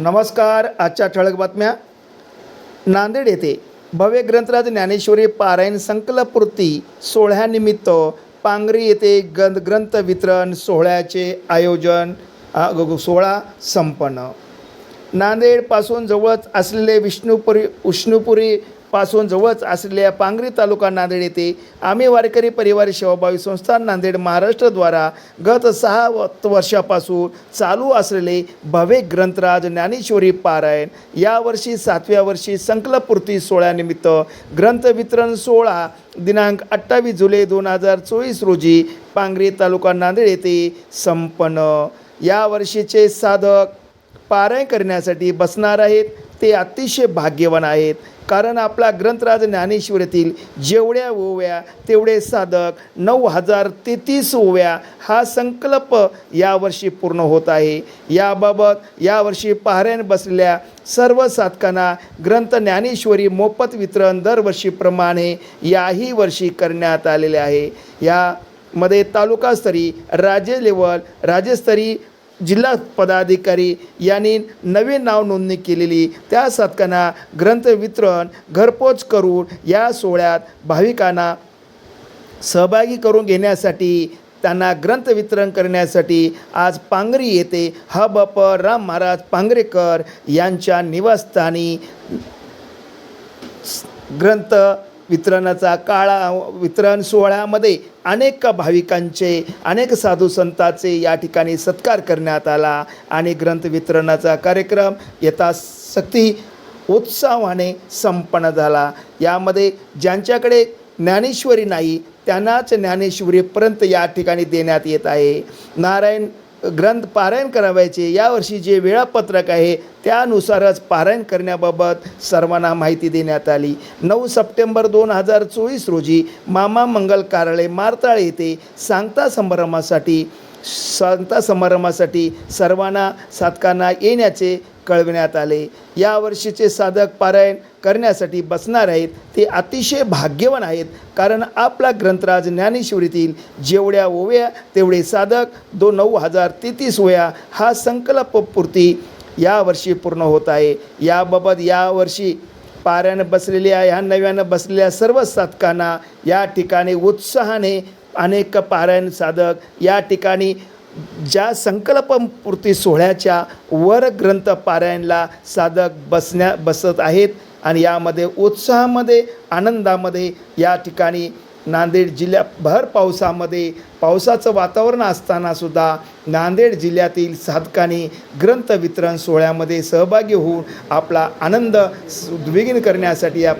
नमस्कार आजच्या ठळक बातम्या. नांदेड येथे भव्य ग्रंथराज ज्ञानेश्वरी पारायण संकल्पपूर्ती सोहळ्यानिमित्त पांगरी येथे ग्रंथ ग्रंथ वितरण सोहळ्याचे आयोजन सोहळा संपन्न. नांदेडपासून जवळच असलेले विष्णुपुरी विष्णुपुरी पासून जवळच असलेल्या पांगरी तालुका नांदेड येथे आम्ही वारकरी परिवार सेवाभावी संस्थान नांदेड महाराष्ट्रद्वारा गत सहा वर्षापासून चालू असलेले भव्य ग्रंथराज ज्ञानेश्वरी पारायण यावर्षी सातव्या वर्षी संकल्पपूर्ती सोहळ्यानिमित्त ग्रंथ वितरण सोहळा दिनांक अठ्ठावीस जुलै दोन हजार चोवीस रोजी पांगरी तालुका नांदेड येथे संपन्न. यावर्षीचे साधक पारायण करण्यासाठी बसणार आहेत. ते अतिशय भाग्यवान आहेत. कारण आपला ग्रंथराज ज्ञानेश्वरीतील जेवढ्या ओव्या तेवढे साधक नऊ हजार तेहतीस ओव्या हा संकल्प यावर्षी पूर्ण होत आहे. याबाबत यावर्षी पहाऱ्याने बसलेल्या सर्व साधकांना ग्रंथ ज्ञानेश्वरी मोफत वितरण दरवर्षीप्रमाणे याही वर्षी करण्यात आलेले आहे. यामध्ये तालुकास्तरी राज्य लेवल राज्यस्तरी जिल्हा पदाधिकारी यांनी नवीन नाव नोंदणी केलेली. त्या साधकांना ग्रंथ वितरण घरपोच करून या सोहळ्यात भाविकांना सहभागी करून घेण्यासाठी त्यांना ग्रंथ वितरण करण्यासाठी आज पांगरी येथे हबप राम महाराज पांगरेकर यांच्या निवासस्थानी ग्रंथ वितरणाचा काळा वितरण सोहळ्यामध्ये अनेक भाविकांचे अनेक साधू संतांचे या ठिकाणी सत्कार करण्यात आला आणि ग्रंथ वितरणाचा कार्यक्रम यथाशक्ती उत्साहाने संपन्न झाला. यामध्ये ज्यांच्याकडे ज्ञानेश्वरी नाही त्यांनाच ज्ञानेश्वरीपर्यंत या ठिकाणी देण्यात येत आहे. नारायण ग्रंथ पारायण करावायचे. यावर्षी जे वेळापत्रक आहे त्यानुसारच पारायण करण्याबाबत सर्वांना माहिती देण्यात आली. नऊ सप्टेंबर दोन हजार चोवीस रोजी मामा मंगल कार्यालय मारताळ येथे सांगता संभ्रमासाठी सांता समारंभासाठी सर्वांना साधकांना येण्याचे कळविण्यात आले. यावर्षीचे साधक पारायण करण्यासाठी बसणार आहेत ते अतिशय भाग्यवान आहेत कारण आपला ग्रंथराज ज्ञानेश्वरीतील जेवढ्या ओव्या तेवढे साधक दो नऊ हजार तेहतीस ओव्या हा संकल्पपूर्ती यावर्षी पूर्ण होत आहे. याबाबत यावर्षी पाऱ्यानं बसलेल्या ह्या नव्यानं बसलेल्या सर्व साधकांना या ठिकाणी उत्साहाने अनेक पारायण साधक या ठिकाणी ज्या संकल्पपूर्ती सोहळ्याच्या वर ग्रंथ पारायणला साधक बसण्या बसत आहेत आणि यामध्ये उत्साहामध्ये आनंदामध्ये या ठिकाणी नांदेड जिल्ह्या भर पावसामध्ये पावसाचं वातावरण असतानासुद्धा नांदेड जिल्ह्यातील साधकांनी ग्रंथ वितरण सोहळ्यामध्ये सहभागी होऊन आपला आनंद उद्विगीन करण्यासाठी या